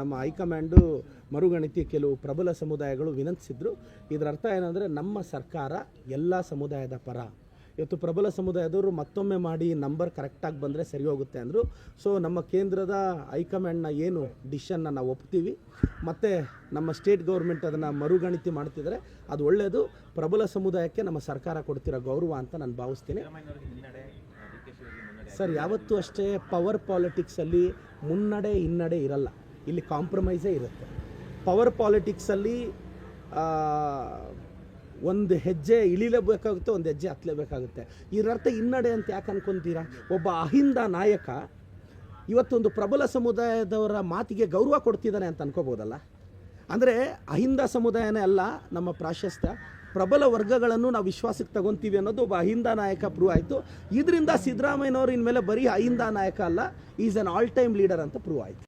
ನಮ್ಮ ಹೈಕಮಾಂಡು ಮರುಗಣಿತಿ ಕೆಲವು ಪ್ರಬಲ ಸಮುದಾಯಗಳು ವಿನಂತಿಸಿದ್ರು. ಇದರ ಅರ್ಥ ಏನಂದರೆ ನಮ್ಮ ಸರ್ಕಾರ ಎಲ್ಲ ಸಮುದಾಯದ ಪರ. ಇವತ್ತು ಪ್ರಬಲ ಸಮುದಾಯದವರು ಮತ್ತೊಮ್ಮೆ ಮಾಡಿ ನಂಬರ್ ಕರೆಕ್ಟಾಗಿ ಬಂದರೆ ಸರಿ ಹೋಗುತ್ತೆ ಅಂದರು. ಸೊ ನಮ್ಮ ಕೇಂದ್ರದ ಹೈಕಮಾಂಡ್ನ ಏನು ಡಿಶನ್ನ ನಾವು ಒಪ್ತೀವಿ. ಮತ್ತು ನಮ್ಮ ಸ್ಟೇಟ್ ಗೌರ್ಮೆಂಟ್ ಅದನ್ನು ಮರುಗಣಿತಿ ಮಾಡ್ತಿದ್ರೆ ಅದು ಒಳ್ಳೆಯದು ಪ್ರಬಲ ಸಮುದಾಯಕ್ಕೆ ನಮ್ಮ ಸರ್ಕಾರ ಕೊಡ್ತಿರೋ ಗೌರವ ಅಂತ ನಾನು ಭಾವಿಸ್ತೀನಿ. ಸರ್, ಯಾವತ್ತೂ ಅಷ್ಟೇ ಪವರ್ ಪಾಲಿಟಿಕ್ಸಲ್ಲಿ ಮುನ್ನಡೆ ಹಿನ್ನಡೆ ಇರಲ್ಲ. ಇಲ್ಲಿ ಕಾಂಪ್ರಮೈಸೇ ಇರುತ್ತೆ. ಪವರ್ ಪಾಲಿಟಿಕ್ಸಲ್ಲಿ ಒಂದು ಹೆಜ್ಜೆ ಇಳಿಲೇಬೇಕಾಗುತ್ತೆ, ಒಂದು ಹೆಜ್ಜೆ ಹತ್ತಲೇಬೇಕಾಗುತ್ತೆ. ಇದರರ್ಥ ಹಿನ್ನಡೆ ಅಂತ ಯಾಕೆ ಅನ್ಕೊಂತೀರಾ? ಒಬ್ಬ ಅಹಿಂದ ನಾಯಕ ಇವತ್ತೊಂದು ಪ್ರಬಲ ಸಮುದಾಯದವರ ಮಾತಿಗೆ ಗೌರವ ಕೊಡ್ತಿದ್ದಾನೆ ಅಂತ ಅನ್ಕೋಬೋದಲ್ಲ ಅಂದರೆ ಅಹಿಂದ ಸಮುದಾಯನೇ ಅಲ್ಲ, ನಮ್ಮ ಪ್ರಾಶಸ್ತ್ಯ ಪ್ರಬಲ ವರ್ಗಗಳನ್ನು ನಾವು ವಿಶ್ವಾಸಕ್ಕೆ ತಗೊತೀವಿ ಅನ್ನೋದು ಒಬ್ಬ ಅಹಿಂದ ನಾಯಕ ಪ್ರೂವ್ ಆಯಿತು. ಇದರಿಂದ ಸಿದ್ದರಾಮಯ್ಯನವರು ಇನ್ಮೇಲೆ ಬರೀ ಅಹಿಂದ ನಾಯಕ ಅಲ್ಲ, is an all time leader ಅಂತ ಪ್ರೂವ್ ಆಯಿತು.